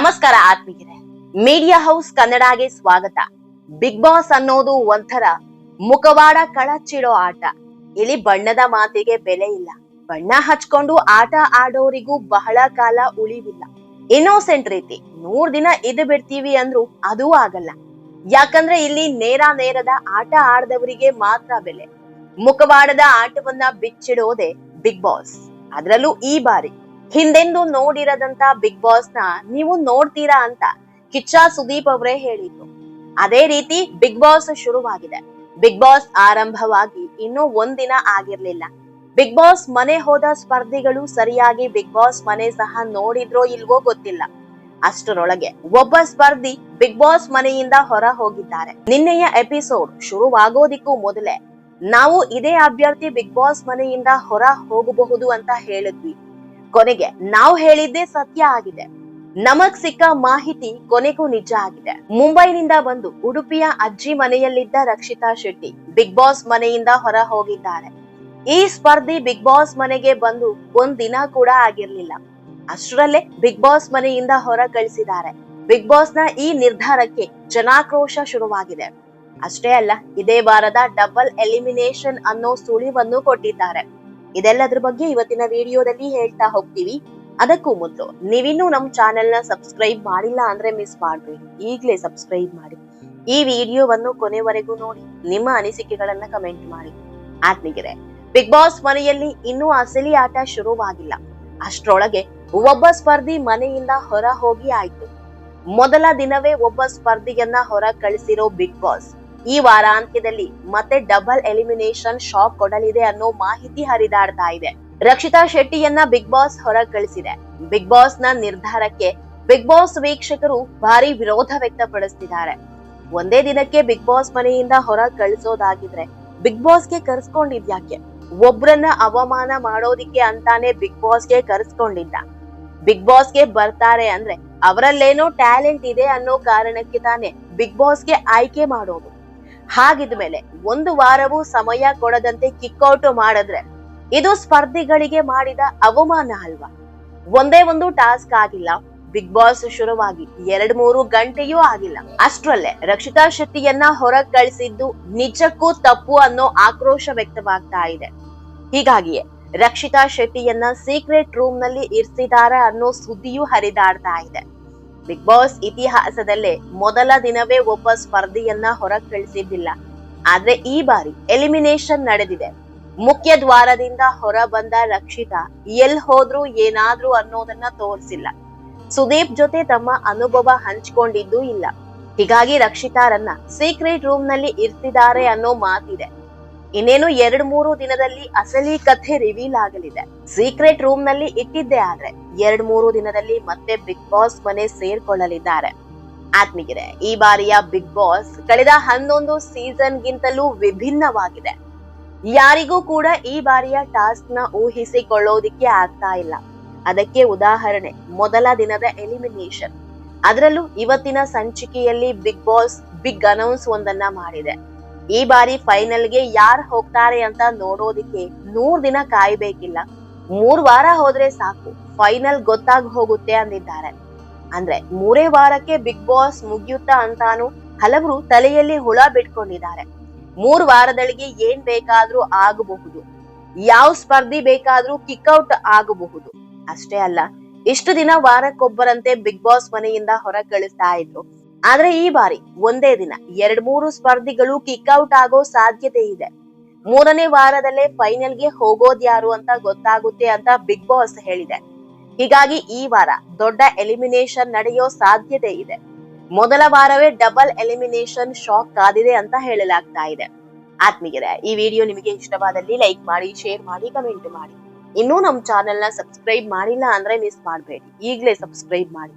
ನಮಸ್ಕಾರ ಆತ್ಮೀಯರೇ. Media house ಕನ್ನಡಗೆ ಸ್ವಾಗತ. ಬಿಗ್ ಬಾಸ್ ಅನ್ನೋದು ಒಂಥರ ಮುಖವಾಡ ಕಳಚಿಡೋ ಆಟ. ಇಲ್ಲಿ ಬಣ್ಣದ ಮಾತಿಗೆ ಬೆಲೆ ಇಲ್ಲ. ಬಣ್ಣ ಹಚ್ಕೊಂಡು ಆಟ ಆಡೋರಿಗೂ ಬಹಳ ಕಾಲ ಉಳಿವಿಲ್ಲ. ಇನ್ನೋಸೆಂಟ್ ರೀತಿ ನೂರ್ ದಿನ ಇದು ಬಿಡ್ತೀವಿ ಅಂದ್ರು ಅದೂ ಆಗಲ್ಲ. ಯಾಕಂದ್ರೆ ಇಲ್ಲಿ ನೇರ ನೇರದ ಆಟ ಆಡದವರಿಗೆ ಮಾತ್ರ ಬೆಲೆ. ಮುಖವಾಡದ ಆಟವನ್ನ ಬಿಚ್ಚಿಡೋದೆ ಬಿಗ್ ಬಾಸ್ ಅದರಲ್ಲೂ ಈ ಬಾರಿ. ಹಿಂದೆಂದೂ ನೋಡಿರದಂತ ಬಿಗ್ ಬಾಸ್ನ ನೀವು ನೋಡ್ತೀರಾ ಅಂತ ಕಿಚ್ಚ ಸುದೀಪ್ ಅವರೇ ಹೇಳಿದ್ರು. ಅದೇ ರೀತಿ ಬಿಗ್ ಬಾಸ್ ಶುರುವಾಗಿದೆ. ಬಿಗ್ ಬಾಸ್ ಆರಂಭವಾಗಿ ಇನ್ನೂ ಒಂದಿನ ಆಗಿರ್ಲಿಲ್ಲ. ಬಿಗ್ ಬಾಸ್ ಮನೆ ಹೋದ ಸ್ಪರ್ಧಿಗಳು ಸರಿಯಾಗಿ ಬಿಗ್ ಬಾಸ್ ಮನೆ ಸಹ ನೋಡಿದ್ರೋ ಇಲ್ವೋ ಗೊತ್ತಿಲ್ಲ. ಅಷ್ಟರೊಳಗೆ ಒಬ್ಬ ಸ್ಪರ್ಧಿ ಬಿಗ್ ಬಾಸ್ ಮನೆಯಿಂದ ಹೊರ ಹೋಗಿದ್ದಾರೆ. ನಿನ್ನೆಯ ಎಪಿಸೋಡ್ ಶುರುವಾಗೋದಿಕ್ಕೂ ಮೊದಲೇ ನಾವು ಇದೇ ಅಭ್ಯರ್ಥಿ ಬಿಗ್ ಬಾಸ್ ಮನೆಯಿಂದ ಹೊರ ಹೋಗಬಹುದು ಅಂತ ಹೇಳಿದ್ವಿ. ಕೊನೆಗೆ ನಾವು ಹೇಳಿದ್ದೇ ಸತ್ಯ ಆಗಿದೆ. ನಮಗ್ ಸಿಕ್ಕ ಮಾಹಿತಿ ಕೊನೆಗೂ ನಿಜ ಆಗಿದೆ. ಮುಂಬೈನಿಂದ ಬಂದು ಉಡುಪಿಯ ಅಜ್ಜಿ ಮನೆಯಲ್ಲಿದ್ದ ರಕ್ಷಿತಾ ಶೆಟ್ಟಿ ಬಿಗ್ ಬಾಸ್ ಮನೆಯಿಂದ ಹೊರ ಹೋಗಿದ್ದಾರೆ. ಈ ಸ್ಪರ್ಧಿ ಬಿಗ್ ಬಾಸ್ ಮನೆಗೆ ಬಂದು ಒಂದ್ ದಿನ ಕೂಡ ಆಗಿರ್ಲಿಲ್ಲ. ಅಷ್ಟರಲ್ಲೇ ಬಿಗ್ ಬಾಸ್ ಮನೆಯಿಂದ ಹೊರ ಕಳಿಸಿದ್ದಾರೆ. ಬಿಗ್ ಬಾಸ್ನ ಈ ನಿರ್ಧಾರಕ್ಕೆ ಜನಾಕ್ರೋಶ ಶುರುವಾಗಿದೆ. ಅಷ್ಟೇ ಅಲ್ಲ, ಇದೇ ವಾರದ ಡಬಲ್ ಎಲಿಮಿನೇಷನ್ ಅನ್ನೋ ಸುಳಿವನ್ನು ಕೊಟ್ಟಿದ್ದಾರೆ. ಇದೆಲ್ಲದ್ರ ಬಗ್ಗೆ ಇವತ್ತಿನ ವಿಡಿಯೋದಲ್ಲಿ ಹೇಳ್ತಾ ಹೋಗ್ತೀವಿ. ಅದಕ್ಕೂ ಮೊದಲು ನೀವಿನ್ನೂ ನಮ್ ಚಾನೆಲ್ನ ಸಬ್ಸ್ಕ್ರೈಬ್ ಮಾಡಿಲ್ಲ ಅಂದ್ರೆ ಮಿಸ್ ಮಾಡ್ರಿ ಈಗಲೇ ಸಬ್ಸ್ಕ್ರೈಬ್ ಮಾಡಿ. ಈ ವಿಡಿಯೋವನ್ನು ಕೊನೆವರೆಗೂ ನೋಡಿ. ನಿಮ್ಮ ಅನಿಸಿಕೆಗಳನ್ನ ಕಮೆಂಟ್ ಮಾಡಿ. ಆತ್ಮೀಗೆರೆ ಬಿಗ್ ಬಾಸ್ ಮನೆಯಲ್ಲಿ ಇನ್ನೂ ಅಸಲಿ ಆಟ ಶುರುವಾಗಿಲ್ಲ. ಅಷ್ಟ್ರೊಳಗೆ ಒಬ್ಬ ಸ್ಪರ್ಧಿ ಮನೆಯಿಂದ ಹೊರ ಹೋಗಿ ಆಯ್ತು. ಮೊದಲ ದಿನವೇ ಒಬ್ಬ ಸ್ಪರ್ಧಿಯನ್ನ ಹೊರ ಕಳಿಸಿರೋ ಬಿಗ್ ಬಾಸ್. ಈ ವಾರಾಂತ್ಯದಲ್ಲಿ ಮತ್ತೆ ಡಬಲ್ ಎಲಿಮಿನೇಷನ್ ಶಾಕ್ ಕೊಡಲಿದೆ ಅನ್ನೋ ಮಾಹಿತಿ ಹರಿದಾಡ್ತಾ ಇದೆ. ರಕ್ಷಿತಾ ಶೆಟ್ಟಿಯನ್ನ ಬಿಗ್ ಬಾಸ್ ಹೊರ ಕಳಿಸಿದೆ. ಬಿಗ್ ಬಾಸ್ನ ನಿರ್ಧಾರಕ್ಕೆ ಬಿಗ್ ಬಾಸ್ ವೀಕ್ಷಕರು ಭಾರಿ ವಿರೋಧ ವ್ಯಕ್ತಪಡಿಸ್ತಿದ್ದಾರೆ. ಒಂದೇ ದಿನಕ್ಕೆ ಬಿಗ್ ಬಾಸ್ ಮನೆಯಿಂದ ಹೊರ ಕಳಿಸೋದಾಗಿದ್ರೆ ಬಿಗ್ ಬಾಸ್ಗೆ ಕರ್ಸ್ಕೊಂಡಿದ್ಯಾಕೆ? ಒಬ್ರನ್ನ ಅವಮಾನ ಮಾಡೋದಿಕ್ಕೆ ಅಂತಾನೆ ಬಿಗ್ ಬಾಸ್ಗೆ ಕರ್ಸ್ಕೊಂಡಿದ್ದ. ಬಿಗ್ ಬಾಸ್ಗೆ ಬರ್ತಾರೆ ಅಂದ್ರೆ ಅವರಲ್ಲೇನೋ ಟ್ಯಾಲೆಂಟ್ ಇದೆ ಅನ್ನೋ ಕಾರಣಕ್ಕೆ ತಾನೆ ಬಿಗ್ ಬಾಸ್ಗೆ ಆಯ್ಕೆ ಮಾಡೋದು. ಹಾಗಿದ್ಮೇಲೆ ಒಂದು ವಾರವೂ ಸಮಯ ಕೊಡದಂತೆ ಕಿಕ್ಔಟ್ ಮಾಡಿದ್ರೆ ಇದು ಸ್ಪರ್ಧಿಗಳಿಗೆ ಮಾಡಿದ ಅವಮಾನ ಅಲ್ವಾ? ಒಂದೇ ಒಂದು ಟಾಸ್ಕ್ ಆಗಿಲ್ಲ. ಬಿಗ್ ಬಾಸ್ ಶುರುವಾಗಿ ಎರಡ್ ಮೂರು ಗಂಟೆಯೂ ಆಗಿಲ್ಲ. ಅಷ್ಟ್ರಲ್ಲೇ ರಕ್ಷಿತಾ ಶೆಟ್ಟಿಯನ್ನ ಹೊರಗ್ ಕಳಿಸಿದ್ದು ನಿಜಕ್ಕೂ ತಪ್ಪು ಅನ್ನೋ ಆಕ್ರೋಶ ವ್ಯಕ್ತವಾಗ್ತಾ ಇದೆ. ಹೀಗಾಗಿಯೇ ರಕ್ಷಿತಾ ಶೆಟ್ಟಿಯನ್ನ ಸೀಕ್ರೆಟ್ ರೂಮ್ನಲ್ಲಿ ಇರಿಸಿದಾರ ಅನ್ನೋ ಸುದ್ದಿಯೂ ಹರಿದಾಡ್ತಾ ಇದೆ. ಬಿಗ್ ಬಾಸ್ ಇತಿಹಾಸದಲ್ಲೇ ಮೊದಲ ದಿನವೇ ಒಬ್ಬ ಸ್ಪರ್ಧಿಯನ್ನ ಹೊರಕಳಿಸಿದ್ದಿಲ್ಲ ಆದ್ರೆ ಈ ಬಾರಿ ಎಲಿಮಿನೇಷನ್ ನಡೆದಿದೆ. ಮುಖ್ಯ ದ್ವಾರದಿಂದ ಹೊರ ಬಂದ ರಕ್ಷಿತಾ ಎಲ್ ಹೋದ್ರು ಏನಾದ್ರೂ ಅನ್ನೋದನ್ನ ತೋರಿಸಿಲ್ಲ. ಸುದೀಪ್ ಜೊತೆ ತಮ್ಮ ಅನುಭವ ಹಂಚ್ಕೊಂಡಿದ್ದೂ ಇಲ್ಲ. ಹೀಗಾಗಿ ರಕ್ಷಿತಾರನ್ನ ಸೀಕ್ರೆಟ್ ರೂಮ್ನಲ್ಲಿ ಇರ್ತಿದ್ದಾರೆ ಅನ್ನೋ ಮಾತಿದೆ. ಇನ್ನೇನು ಎರಡ್ ಮೂರು ದಿನದಲ್ಲಿ ಅಸಲಿ ಕಥೆ ರಿವೀಲ್ ಆಗಲಿದೆ. ಸೀಕ್ರೆಟ್ ರೂಮ್ನಲ್ಲಿ ಇಟ್ಟಿದ್ದೆ ಆದ್ರೆ ಎರಡ್ ಮೂರು ದಿನದಲ್ಲಿ ಮತ್ತೆ ಬಿಗ್ ಬಾಸ್ ಮನೆ ಸೇರ್ಕೊಳ್ಳಲಿದ್ದಾರೆ. ಆತ್ಮಿಗಿರೆ ಈ ಬಾರಿಯ ಬಿಗ್ ಬಾಸ್ ಕಳೆದ ಹನ್ನೊಂದು ಸೀಸನ್ ಗಿಂತಲೂ ವಿಭಿನ್ನವಾಗಿದೆ. ಯಾರಿಗೂ ಕೂಡ ಈ ಬಾರಿಯ ಟಾಸ್ಕ್ನ ಊಹಿಸಿಕೊಳ್ಳೋದಿಕ್ಕೆ ಆಗ್ತಾ ಇಲ್ಲ. ಅದಕ್ಕೆ ಉದಾಹರಣೆ, ಮೊದಲ ದಿನದ ಎಲಿಮಿನೇಷನ್ ಅದರಲ್ಲೂ ಇವತ್ತಿನ ಸಂಚಿಕೆಯಲ್ಲಿ ಬಿಗ್ ಬಾಸ್ ಬಿಗ್ ಅನೌನ್ಸ್ ಒಂದನ್ನ ಮಾಡಿದೆ. ಈ ಬಾರಿ ಫೈನಲ್ಗೆ ಯಾರು ಹೋಗ್ತಾರೆ ಅಂತ ನೋಡೋದಿಕ್ಕೆ ನೂರ್ ದಿನ ಕಾಯ್ಬೇಕಿಲ್ಲ. ಮೂರ್ ವಾರ ಹೋದ್ರೆ ಸಾಕು. ಫೈನಲ್ ಗೊತ್ತಾಗ್ ಹೋಗುತ್ತೆ ಅಂದಿದ್ದಾರೆ. ಅಂದ್ರೆ ಮೂರೇ ವಾರಕ್ಕೆ ಬಿಗ್ ಬಾಸ್ ಮುಗಿಯುತ್ತಾ ಅಂತಾನು ಹಲವರು ತಲೆಯಲ್ಲಿ ಹುಳ ಬಿಟ್ಕೊಂಡಿದ್ದಾರೆ. ಮೂರ್ ವಾರದೊಳಗೆ ಏನ್ ಬೇಕಾದ್ರೂ ಆಗಬಹುದು. ಯಾವ ಸ್ಪರ್ಧಿ ಬೇಕಾದ್ರೂ ಕಿಕ್ಔಟ್ ಆಗಬಹುದು. ಅಷ್ಟೇ ಅಲ್ಲ, ಇಷ್ಟು ದಿನ ವಾರಕ್ಕೊಬ್ಬರಂತೆ ಬಿಗ್ ಬಾಸ್ ಮನೆಯಿಂದ ಹೊರ ಕಳಿಸ್ತಾ ಇದ್ರು. ಆದ್ರೆ ಈ ಬಾರಿ ಒಂದೇ ದಿನ ಎರಡ್ ಮೂರು ಸ್ಪರ್ಧಿಗಳು ಕಿಕ್ ಔಟ್ ಆಗೋ ಸಾಧ್ಯತೆ ಇದೆ. ಮೂರನೇ ವಾರದಲ್ಲೇ ಫೈನಲ್ಗೆ ಹೋಗೋದ್ಯಾರು ಅಂತ ಗೊತ್ತಾಗುತ್ತೆ ಅಂತ ಬಿಗ್ ಬಾಸ್ ಹೇಳಿದೆ. ಹೀಗಾಗಿ ಈ ವಾರ ದೊಡ್ಡ ಎಲಿಮಿನೇಷನ್ ನಡೆಯೋ ಸಾಧ್ಯತೆ ಇದೆ. ಮೊದಲ ವಾರವೇ ಡಬಲ್ ಎಲಿಮಿನೇಷನ್ ಶಾಕ್ ಕಾದಿದೆ ಅಂತ ಹೇಳಲಾಗ್ತಾ ಇದೆ. ಆತ್ಮೀಯರೇ, ಈ ವಿಡಿಯೋ ನಿಮಗೆ ಇಷ್ಟವಾದಲ್ಲಿ ಲೈಕ್ ಮಾಡಿ ಶೇರ್ ಮಾಡಿ ಕಮೆಂಟ್ ಮಾಡಿ. ಇನ್ನೂ ನಮ್ಮ ಚಾನೆಲ್ನ ಸಬ್ಸ್ಕ್ರೈಬ್ ಮಾಡಿಲ್ಲ ಅಂದ್ರೆ ಮಿಸ್ ಮಾಡಬೇಡಿ. ಈಗಲೇ ಸಬ್ಸ್ಕ್ರೈಬ್ ಮಾಡಿ.